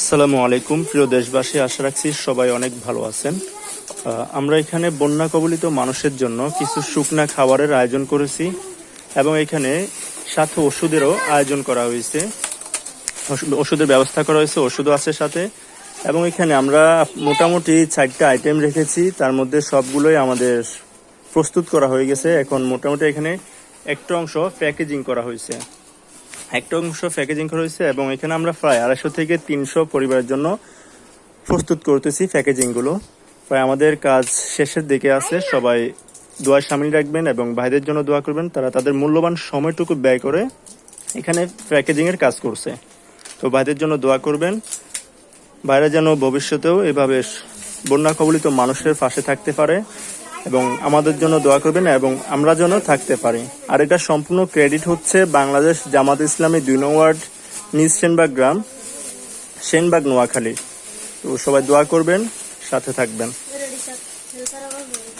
আসসালামু আলাইকুম। প্রিয় দেশবাসী, আশা রাখছি সবাই অনেক ভালো আছেন। আমরা এখানে বন্যা কবলিত মানুষের জন্য কিছু শুকনা খাবারের আয়োজন করেছি এবং এখানে সাথে ওষুধেরও আয়োজন করা হয়েছে। ওষুধের ব্যবস্থা করা হয়েছে, ওষুধও আছে সাথে। এবং এখানে আমরা মোটামুটি চারটা আইটেম রেখেছি, তার মধ্যে সবগুলোই আমাদের প্রস্তুত করা হয়ে গেছে। এখন মোটামুটি এখানে একটা অংশ প্যাকেজিং করা হয়েছে। একটা অংশ প্যাকেজিং করা হয়েছে এবং এখানে আমরা প্রায় আড়াইশো থেকে তিনশো পরিবারের জন্য প্রস্তুত করতেছি প্যাকেজিংগুলো। প্রায় আমাদের কাজ শেষের দিকে আছে। সবাই দোয়া সামিল রাখবেন এবং ভাইদের জন্য দোয়া করবেন। তারা তাদের মূল্যবান সময়টুকু ব্যয় করে এখানে প্যাকেজিংয়ের কাজ করছে। তো ভাইদের জন্য দোয়া করবেন। বাইরে যেন ভবিষ্যতেও এভাবে বন্যা কবলিত মানুষের পাশে থাকতে পারে। এবং আমাদের জন্য দোয়া করবেন এবং আমরা যেন থাকতে পারি। আর এটা সম্পূর্ণ ক্রেডিট হচ্ছে বাংলাদেশ জামাত ইসলামী দুই নং ওয়ার্ড, নিজ সেনবাগ গ্রাম, সেনবাগ নোয়াখালী। তো সবাই দোয়া করবেন, সাথে থাকবেন।